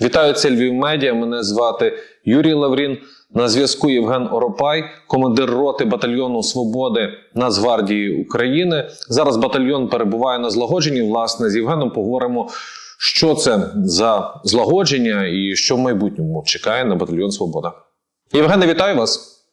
Вітаю це Львів Медіа. Мене звати Юрій Лаврін. На зв'язку Євген Оропай, командир роти батальйону Свободи Нацгвардії України. Зараз батальйон перебуває на злагодженні. Власне, з Євгеном поговоримо, що це за злагодження і що в майбутньому чекає на батальйон Свобода. Євгене, вітаю вас.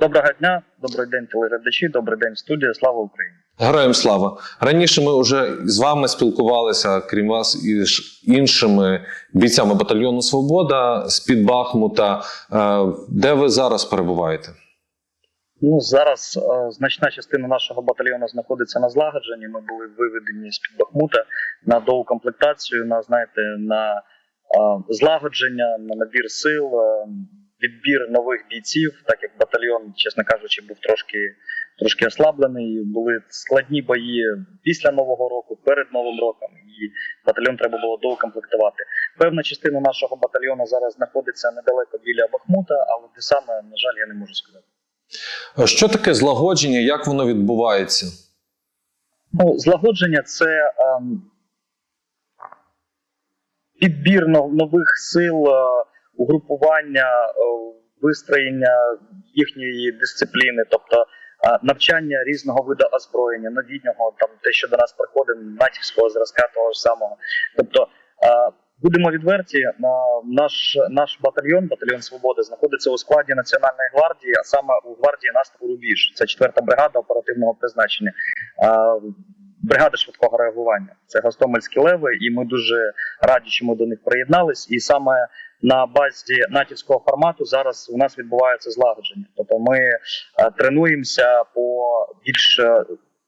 Доброго дня, добрий день, телеглядачі, добрий день, студія. Слава Україні! Героям слава! Раніше ми вже з вами спілкувалися, крім вас, із іншими бійцями батальйону Свобода з під Бахмута. Е, Де ви зараз перебуваєте? Ну зараз е, значна частина нашого батальйону знаходиться на злагодженні. Ми були виведені з під Бахмута на доукомплектацію, на знаєте, на е, злагодження, на набір сил, відбір нових бійців, так як батальйон, чесно кажучи, був трошки. Трошки ослаблений, були складні бої після нового року, перед новим роком, і батальйон треба було доукомплектувати. Певна частина нашого батальйону зараз знаходиться недалеко біля Бахмута, але де саме, на жаль, я не можу сказати. Що таке злагодження? Як воно відбувається? Ну, злагодження це ем, підбір нових сил, е, угрупування, е, вистроєння їхньої дисципліни, тобто навчання різного виду озброєння, новітнього, там те, що до нас приходить, натівського зразка того ж самого. Тобто, будемо відверті, наш, наш батальйон, батальйон Свободи, знаходиться у складі Національної гвардії, а саме у гвардії наступу Рубіж. Це четверта бригада оперативного призначення. Бригада швидкого реагування. Це Гостомельські леви, і ми дуже раді, що ми до них приєднались. І саме на базі натівського формату зараз у нас відбувається злагодження. Тобто ми е, тренуємося по більш е,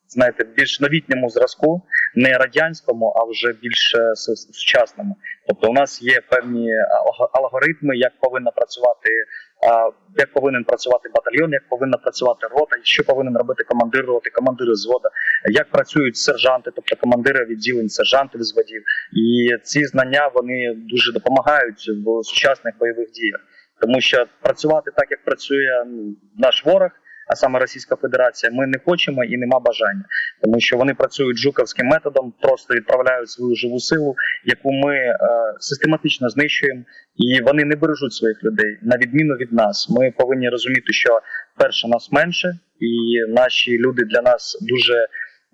знаєте, більш новітньому зразку, не радянському, а вже більш е, сучасному. Тобто, у нас є певні алгоритми, як повинна працювати, е, як повинен працювати батальйон, як повинна працювати рота, що повинен робити командир роти, командири звода, як працюють сержанти, тобто командири відділень, сержанти взводів. І ці знання вони дуже допомагають в сучасних бойових діях, тому що працювати так, як працює ну, наш ворог. А саме Російська Федерація, ми не хочемо і нема бажання, тому що вони працюють жуковським методом, просто відправляють свою живу силу, яку ми е, систематично знищуємо, і вони не бережуть своїх людей на відміну від нас. Ми повинні розуміти, що перше нас менше, і наші люди для нас дуже.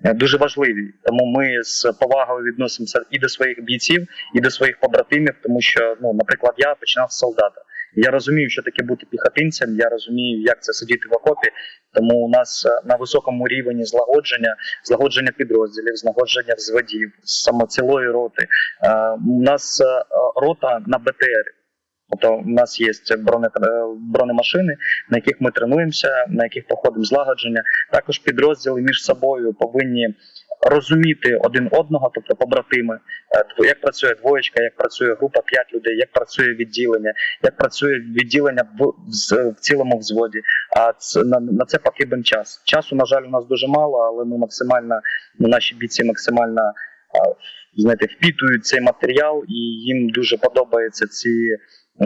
е, Дуже важливі, тому ми з повагою відносимося і до своїх бійців, і до своїх побратимів, тому що, ну, наприклад, я починав з солдата. Я розумію, що таке бути піхотинцем. Я розумію, як це сидіти в окопі. Тому у нас е, на високому рівні злагодження, злагодження підрозділів, злагодження взводів, саме цілої роти. Е, У нас е, рота на БТР. Тобто у нас є броне, бронемашини, на яких ми тренуємося, на яких проходимо злагодження. Також підрозділи між собою повинні розуміти один одного, тобто побратими, Е, як працює двоєчка, як працює група 5 людей, як працює відділення, як працює відділення в, в, в цілому взводі. А це на, на це потрібен час. Часу, на жаль, у нас дуже мало, але ми максимально, ну, наші бійці максимально знаєте, впітують цей матеріал, і їм дуже подобаються ці,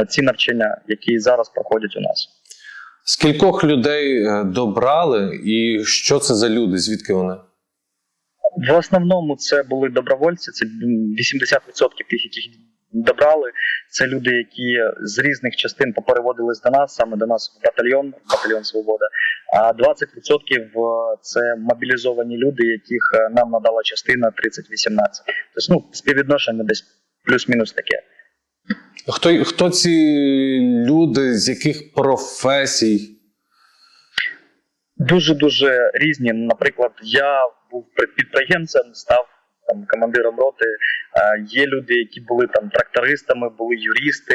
ці навчання, які зараз проходять у нас. Скількох людей е, добрали, і що це за люди? Звідки вони? В основному це були добровольці, це 80% тих, яких добрали. Це люди, які з різних частин попереводились до нас, саме до нас батальйон, батальйон Свобода. А 20% це мобілізовані люди, яких е, нам надала частина 30-18. Тобто, ну, співвідношення десь плюс-мінус таке. Хто, хто ці люди, з яких професій? Дуже дуже різні. Наприклад, я був при- підприємцем, став там командиром роти. Е, Є люди, які були там трактористами, були юристи,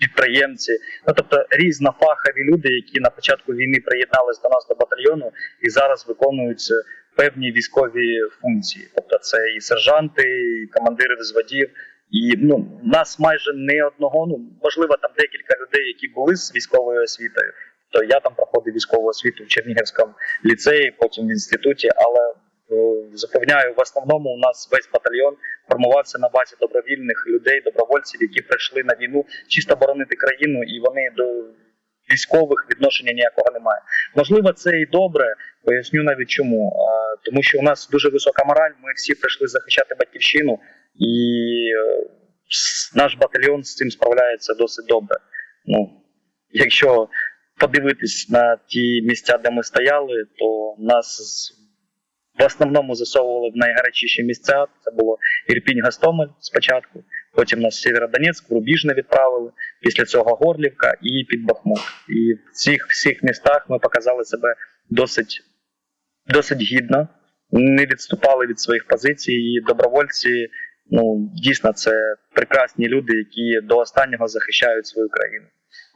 підприємці. Ну тобто різнофахові люди, які на початку війни приєднались до нас до батальйону і зараз виконують певні військові функції. Тобто, це і сержанти, і командири взводів. І ну нас майже не одного, ну можливо, там декілька людей, які були з військовою освітою. То я там проходив військову освіту в Чернігівському ліцеї, потім в інституті. Але е, запевняю, в основному у нас весь батальйон формувався на базі добровільних людей, добровольців, які прийшли на війну чисто боронити країну, і вони до військових відношення ніякого немає. Можливо, це і добре. Поясню навіть чому. Тому що у нас дуже висока мораль. Ми всі прийшли захищати батьківщину і. е, наш батальйон з цим справляється досить добре. Ну, якщо подивитись на ті місця, де ми стояли, то нас в основному засовували в найгарячіші місця. Це було Ірпінь Гастомель спочатку, потім нас Сєвєродонецьк, в Рубіжне відправили, після цього Горлівка і під Бахмут. І в цих всіх містах ми показали себе досить, досить гідно, не відступали від своїх позицій, і добровольці. Ну, дійсно, це прекрасні люди, які до останнього захищають свою країну.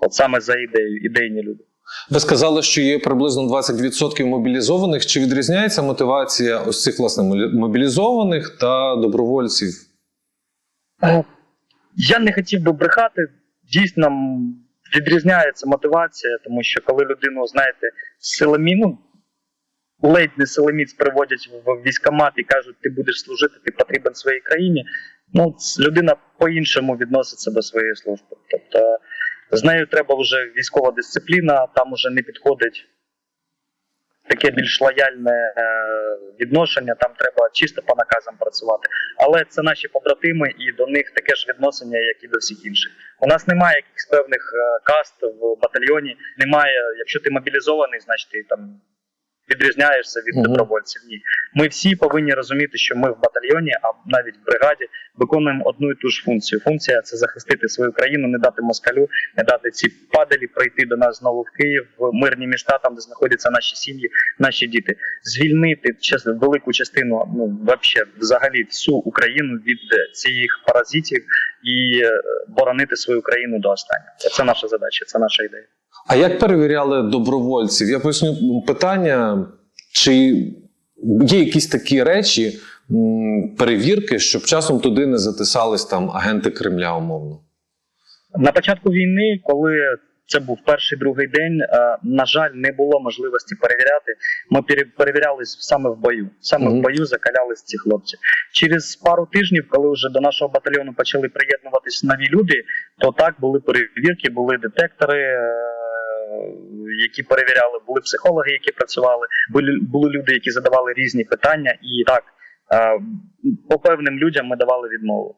От саме за ідею, ідейні люди. Ви сказали, що є приблизно 20% мобілізованих. Чи відрізняється мотивація ось цих власне мобілізованих та добровольців? Е, Я не хотів би брехати. Дійсно відрізняється мотивація, тому що коли людину, знаєте, силомі, ну, ледь не силоміць приводять в військкомат і кажуть, ти будеш служити, ти потрібен своїй країні. Ну, людина по-іншому відноситься до своєї служби. Тобто з нею треба вже військова дисципліна, там уже не підходить таке більш лояльне е, відношення, там треба чисто по наказам працювати. Але це наші побратими, і до них таке ж відношення, як і до всіх інших. У нас немає якихось певних е, каст в батальйоні. Немає, якщо ти мобілізований, значить ти там відрізняєшся від добровольців. Ні, ми всі повинні розуміти, що ми в батальйоні, а навіть в бригаді виконуємо одну і ту ж функцію. Функція це захистити свою країну, не дати москалю, не дати ці падалі прийти до нас знову в Київ, в мирні міста, там де знаходяться наші сім'ї, наші діти, звільнити чесно, велику частину, ну вообще взагалі всю Україну від е, цих паразитів і е, боронити свою країну до останнього. Це наша задача, це наша ідея. А як перевіряли добровольців? Я поясню питання, чи є якісь такі речі, перевірки, щоб часом туди не затисались там агенти Кремля, умовно. На початку війни, коли це був перший другий день, е, на жаль, не було можливості перевіряти. Ми пере- перевірялись саме в бою. Саме Мгм. в бою закалялись ці хлопці. Через пару тижнів, коли вже до нашого батальйону почали приєднуватись нові люди, то так були перевірки, були детектори. Які перевіряли, були психологи, які працювали, були, були люди, які задавали різні питання, і так е, по певним людям ми давали відмову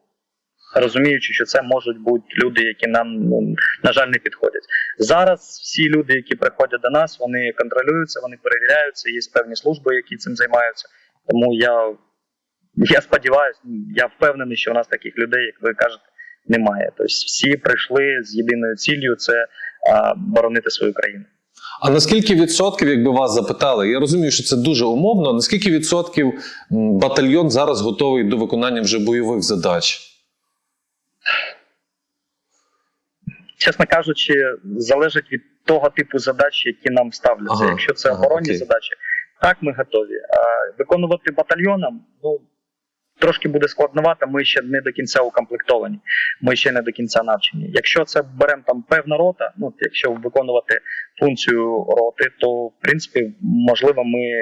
розуміючи, що це можуть бути люди, які нам ну, на жаль не підходять. Зараз всі люди, які приходять до нас, вони контролюються, вони перевіряються. Є певні служби, які цим займаються. Тому я, я сподіваюся, я впевнений, що у нас таких людей, як ви кажете, немає. Тобто всі прийшли з єдиною ціллю це боронити свою країну. А наскільки відсотків, якби вас запитали, я розумію, що це дуже умовно. Наскільки відсотків батальйон зараз готовий до виконання вже бойових задач? чесно кажучи, залежить від того типу задач, які нам ставляться. Ага, Якщо це ага, оборонні окей. задачі, так ми готові. А виконувати батальйоном, ну трошки буде складновато. Ми ще не до кінця укомплектовані. Ми ще не до кінця навчені. Якщо це беремо там певна рота, ну якщо виконувати функцію роти, то в принципі можливо ми,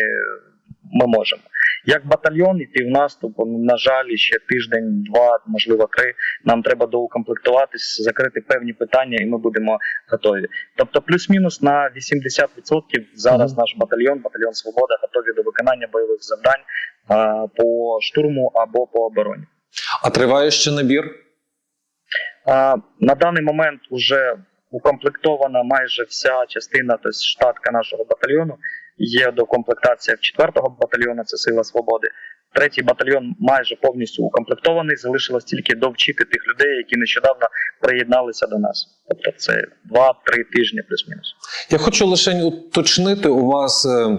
ми можемо. Як батальйон йти в наступ, на жаль, ще тиждень, два, можливо, три. Нам треба доукомплектуватись, закрити певні питання, і ми будемо готові. Тобто, плюс-мінус на 80% зараз Мгм. наш батальйон, батальйон Свобода, готові до виконання бойових завдань по штурму або по обороні. А триває ще набір? На даний момент вже укомплектована майже вся частина, тобто штатка нашого батальйону. Є докомплектація в 4-го батальйону, це Сила Свободи. Третій батальйон майже повністю укомплектований. Залишилось тільки довчити тих людей, які нещодавно приєдналися до нас. Тобто це 2-3 тижні плюс-мінус. Я хочу лише уточнити у вас е,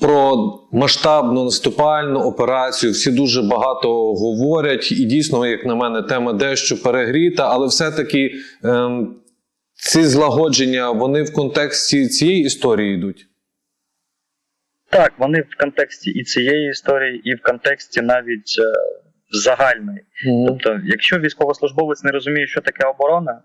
про масштабну наступальну операцію. Всі дуже багато говорять, і дійсно, як на мене, тема дещо перегріта, але все-таки ем, ці злагодження вони в контексті цієї історії йдуть. Так, вони в контексті і цієї історії, і в контексті навіть е, загальної. Мгм. Тобто, якщо військовослужбовець не розуміє, що таке оборона,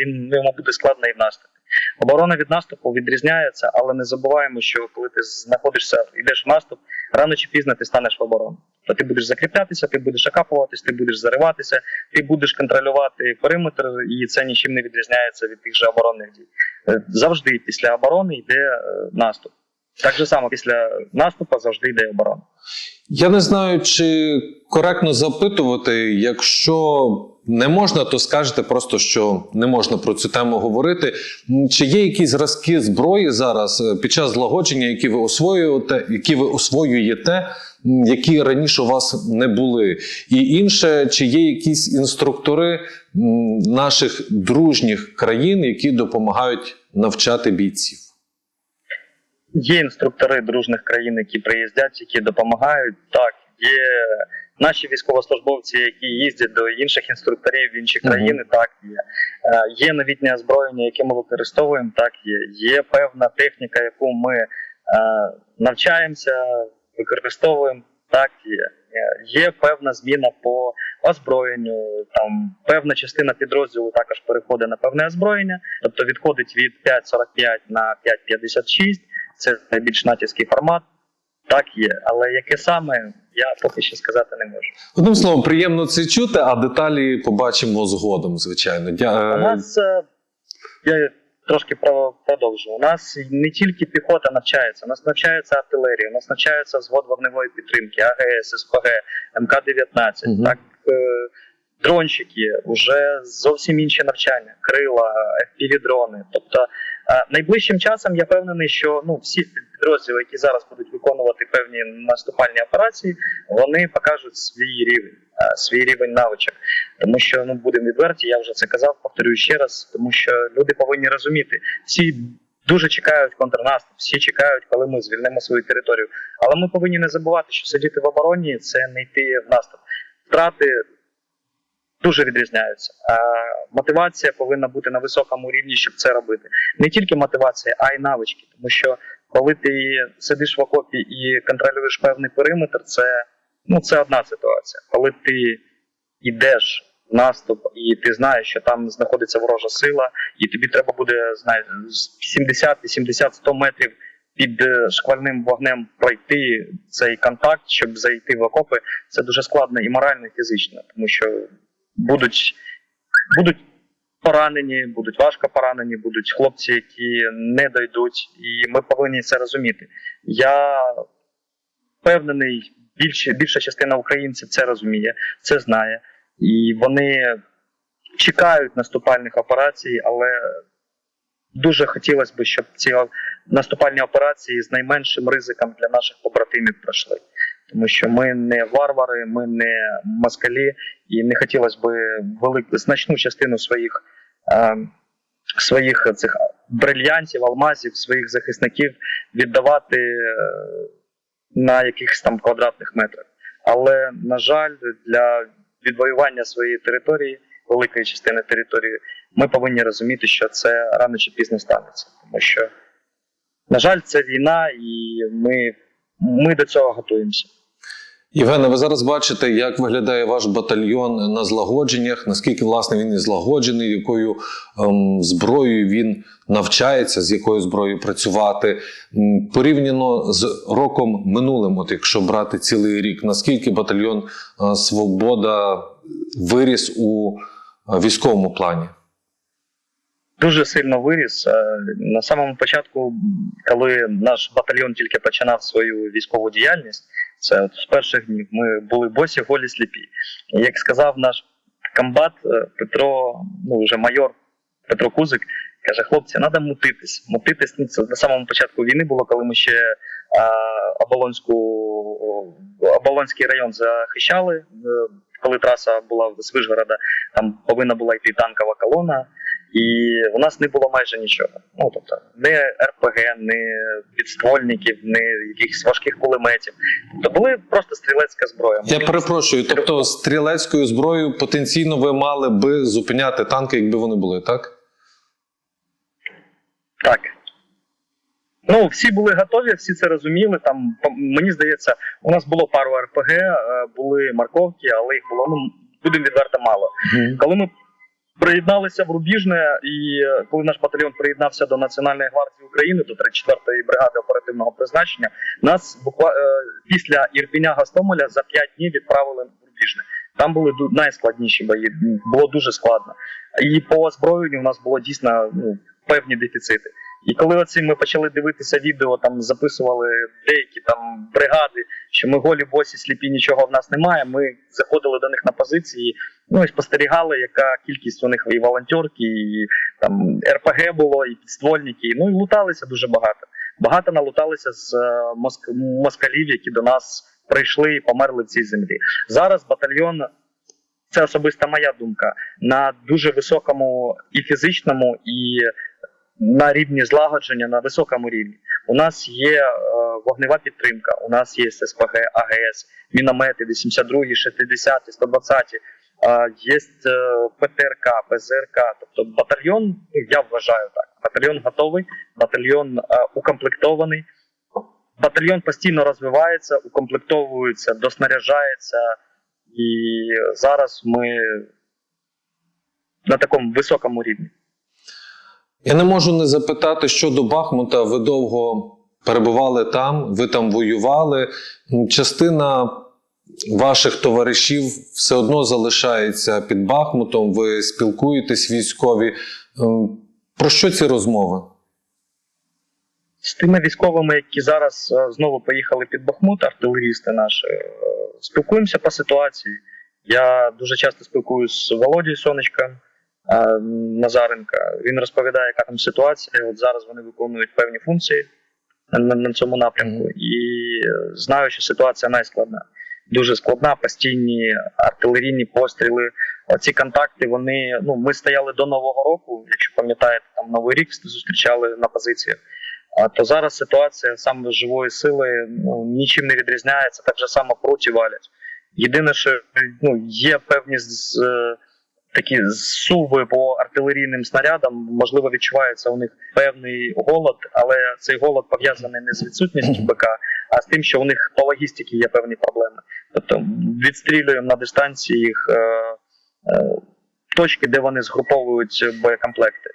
він йому буде складно і в. Оборона від наступу відрізняється, але не забуваємо, що коли ти знаходишся, йдеш в наступ, рано чи пізно ти станеш в оборону. То ти будеш закріплятися, ти будеш окапуватись, ти будеш зариватися, ти будеш контролювати периметр, і це нічим не відрізняється від тих же оборонних дій. Е, Завжди після оборони йде е, наступ. Так же само після наступу завжди йде оборона. Я не знаю, чи коректно запитувати, якщо не можна, то скажете просто, що не можна про цю тему говорити. Чи є якісь зразки зброї зараз е, під час злагодження, які ви освоюєте, які ви освоюєте, які раніше у вас не були? І інше, чи є якісь інструктори наших дружніх країн, які допомагають навчати бійців? Є інструктори дружних країн, які приїздять, які допомагають. Так, є наші військовослужбовці, які їздять до інших інструкторів в інші країни. Так є. Е, Є новітнє озброєння, яке ми використовуємо. Так є. Є певна техніка, яку ми е, навчаємося, використовуємо. Так є. Е, Є певна зміна по озброєнню. Там певна частина підрозділу також переходить на певне озброєння, тобто відходить від 5.45 на 5.56. Це найбільш натівський формат. Так є, але яке саме, я поки що сказати не можу. Одним словом, приємно це чути, а деталі побачимо згодом, звичайно. Дя... У нас е, я трошки продовжу. У нас не тільки піхота навчається, у нас навчається артилерія, у нас навчається звод вогневої підтримки, АГС, СПГ, МК-19. Мгм. Так, е, дронщики, вже зовсім інші навчання, крила, FPV-дрони. Тобто е, найближчим часом я впевнений, що ну всі підрозділи, які зараз будуть виконувати певні наступальні операції, вони покажуть свій рівень, е, свій рівень навичок. Тому що ну будемо відверті, я вже це казав, повторюю ще раз, тому що люди повинні розуміти, всі дуже чекають контрнаступ, всі чекають, коли ми звільнимо свою територію. Але ми повинні не забувати, що сидіти в обороні це не йти в наступ. Втрати дуже відрізняються. Мотивація повинна бути на високому рівні, щоб це робити. Не тільки мотивація, а й навички. Тому що коли ти сидиш в окопі і контролюєш певний периметр, це ну це одна ситуація. Коли ти йдеш в наступ, і ти знаєш, що там знаходиться ворожа сила, і тобі треба буде знаєш, з 70, 80, 100 метрів під е, шквальним вогнем пройти цей контакт, щоб зайти в окопи. Це дуже складно і морально, і фізично, тому що будуть, будуть поранені, будуть важко поранені, будуть хлопці, які не дойдуть, і ми повинні це розуміти. Я впевнений, більше, більша частина українців це розуміє, це знає, і вони чекають наступальних операцій, але дуже хотілося б, щоб ці наступальні операції з найменшим ризиком для наших побратимів пройшли. Тому що ми не варвари, ми не москалі, і не хотілося б велику значну частину своїх, е, своїх цих брильянтів, алмазів, своїх захисників віддавати е, на якихось там квадратних метрах. Але, на жаль, для відвоювання своєї території, великої частини території, ми повинні розуміти, що це рано чи пізно станеться. Тому що, на жаль, це війна, і ми, ми до цього готуємося. Євгене, ви зараз бачите, як виглядає ваш батальйон на злагодженнях, наскільки власне він і злагоджений, якою ем, зброєю він навчається, з якою зброєю працювати. Порівняно з роком минулим, от якщо брати цілий рік, наскільки батальйон е, Свобода виріс у е, військовому плані? Дуже сильно виріс. Е, На самому початку, коли наш батальйон тільки починав свою військову діяльність, це от з перших днів ми були босі голі сліпі. Як сказав наш комбат е, Петро, ну вже майор Петро Кузик, каже: хлопці, треба мутитись. Мутитись ну, це на самому початку війни було, коли ми ще Оболонську, Оболонський район захищали. е, Коли траса була з Вишгорода, там повинна була йти танкова колона. І у нас не було майже нічого. Ну тобто, не РПГ, не підствольників, не якихось важких кулеметів. Тобто були просто стрілецька зброя. Я перепрошую, тобто стрілецькою зброєю потенційно ви мали би зупиняти танки, якби вони були, так? Так. Ну, всі були готові, всі це розуміли. Там мені здається, у нас було пару РПГ, е, були морковки, але їх було ну будемо відверто мало. Коли ми приєдналися в Рубіжне, і е, коли наш батальйон приєднався до Національної гвардії України, до 34-ї бригади оперативного призначення, нас буква е, після Ірпіня Гастомеля за 5 днів відправили в Рубіжне. Там були найскладніші бої, було дуже складно. І по озброєнню у нас було дійсно ну, певні дефіцити. І коли оці ми почали дивитися відео, там записували деякі там бригади, що ми голі босі, сліпі, нічого в нас немає. Ми заходили до них на позиції, ну і спостерігали, яка кількість у них і волонтерки, і там РПГ було, і підствольники. Ну і луталися дуже багато. Багато налуталися з е, моск... москалів, які до нас прийшли і померли в цій землі. Зараз батальйон, це особиста моя думка, на дуже високому і фізичному, і на рівні злагодження на високому рівні. У нас є е, вогнева підтримка, у нас є СПГ, АГС, міномети 82, 60, 120, е, є ПТРК, ПЗРК. Тобто батальйон, я вважаю так, батальйон готовий, батальйон е, укомплектований. Батальйон постійно розвивається, укомплектовується, доснаряджається, і зараз ми на такому високому рівні. Я не можу не запитати щодо Бахмута. Ви довго перебували там, ви там воювали. Частина ваших товаришів все одно залишається під Бахмутом. Ви спілкуєтесь військові. Ем, Про що ці розмови? З тими військовими, які зараз е, знову поїхали під Бахмут, артилерісти наші, е, спілкуємося по ситуації. Я дуже часто спілкуюся з Володією Сонечком Назаренка. Він розповідає, яка там ситуація. От зараз вони виконують певні функції на, на цьому напрямку, і е, знаю, що ситуація найскладна. Дуже складна, постійні артилерійні постріли. Ці контакти, вони ну ми стояли до нового року. Якщо пам'ятаєте, там новий рік зустрічали на позиціях. А то зараз ситуація саме живої сили ну, нічим не відрізняється, так же само проти валять. Єдине, що ну, є певні з, е, такі зсуви по артилерійним снарядам, можливо, відчувається у них певний голод, але цей голод пов'язаний не з відсутністю БК, а з тим, що у них по логістиці є певні проблеми. Тобто відстрілюємо на дистанції їх е, е, точки, де вони згруповують боєкомплекти.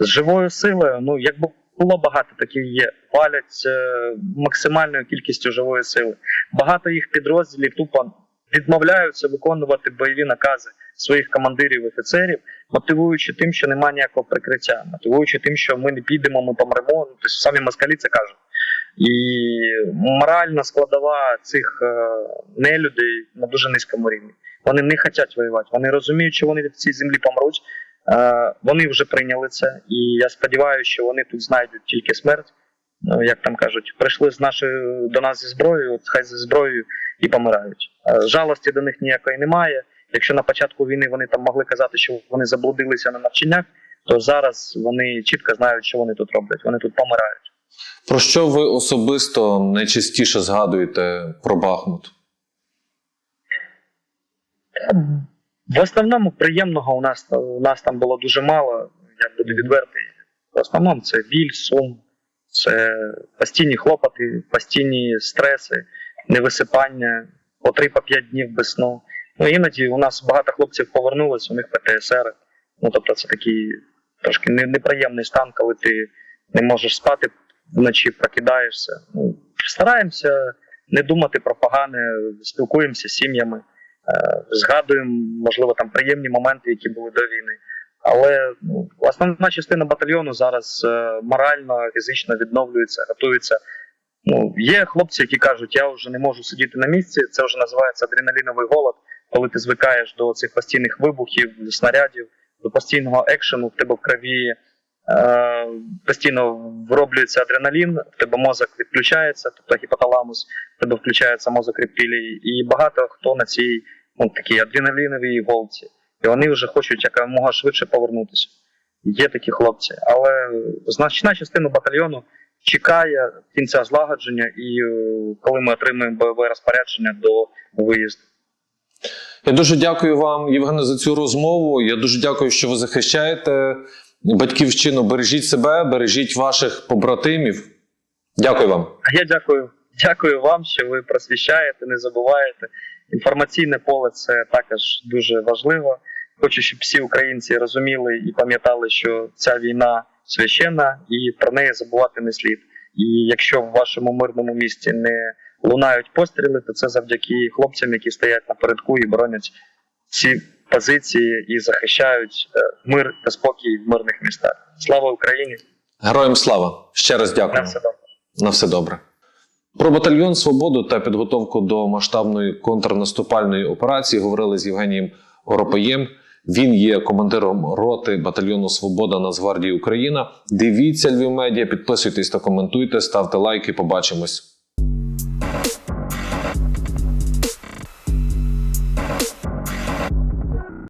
З живою силою, ну якби було багато таких є, палять е, максимальною кількістю живої сили. Багато їх підрозділів тупо відмовляються виконувати бойові накази своїх командирів офіцерів, мотивуючи тим, що немає ніякого прикриття, мотивуючи тим, що ми не підемо, ми помремо. Ну, тобто самі москалі це кажуть. І моральна складова цих е, нелюдей на дуже низькому рівні. Вони не хочуть воювати. Вони розуміють, що вони від цій землі помруть. Е, вони вже прийняли це, і я сподіваюся, що вони тут знайдуть тільки смерть. Ну, як там кажуть, прийшли з нашою до нас зі зброєю, от хай зі зброєю і помирають. Е, жалості до них ніякої немає. Якщо на початку війни вони там могли казати, що вони заблудилися на навчаннях, то зараз вони чітко знають, що вони тут роблять. Вони тут помирають. Про що ви особисто найчастіше згадуєте про Бахмут? В основному приємного у нас у нас там було дуже мало. Я буду відвертий. В основному це біль, сум, це постійні хлопоти, постійні стреси, невисипання, по 3-5 днів без сну. Ну іноді у нас багато хлопців повернулось, у них ПТСР. Ну тобто це такий трошки неприємний стан, коли ти не можеш спати вночі, прокидаєшся. Ну, стараємося не думати про погане, спілкуємося з сім'ями. Е, згадуємо, можливо, там приємні моменти, які були до війни. Але ну, основна частина батальйону зараз е, морально, фізично відновлюється, готується. Ну, є хлопці, які кажуть, я вже не можу сидіти на місці. Це вже називається адреналіновий голод, коли ти звикаєш до цих постійних вибухів, снарядів, до постійного екшену, в тебе в крові е, постійно вироблюється адреналін, в тебе мозок відключається, тобто гіпоталамус, в тебе включається мозок рептилії, і багато хто на цій ну, такій адреналіновій голці. І вони вже хочуть якомога швидше повернутися. Є такі хлопці, але значна частина батальйону чекає кінця злагодження, і е, коли ми отримаємо бойове розпорядження до виїзду. Я дуже дякую вам, Євгене, за цю розмову. Я дуже дякую, що ви захищаєте батьківщину. Бережіть себе, бережіть ваших побратимів. Дякую вам. А я дякую, дякую вам, що ви просвіщаєте, не забуваєте. Інформаційне поле це також дуже важливо. Хочу, щоб всі українці розуміли і пам'ятали, що ця війна священна і про неї забувати не слід. І якщо в вашому мирному місті не лунають постріли, то це завдяки хлопцям, які стоять напередку і боронять ці позиції і захищають е, мир та спокій в мирних містах. Слава Україні! Героям слава! Ще раз На дякую. все добре. На все добре. Про батальйон Свободу та підготовку до масштабної контрнаступальної операції говорили з Євгенієм Оропаєм. Він є командиром роти батальйону Свобода Нацгвардії Україна. Дивіться Львів медіа, підписуйтесь та коментуйте, ставте лайки. Побачимось.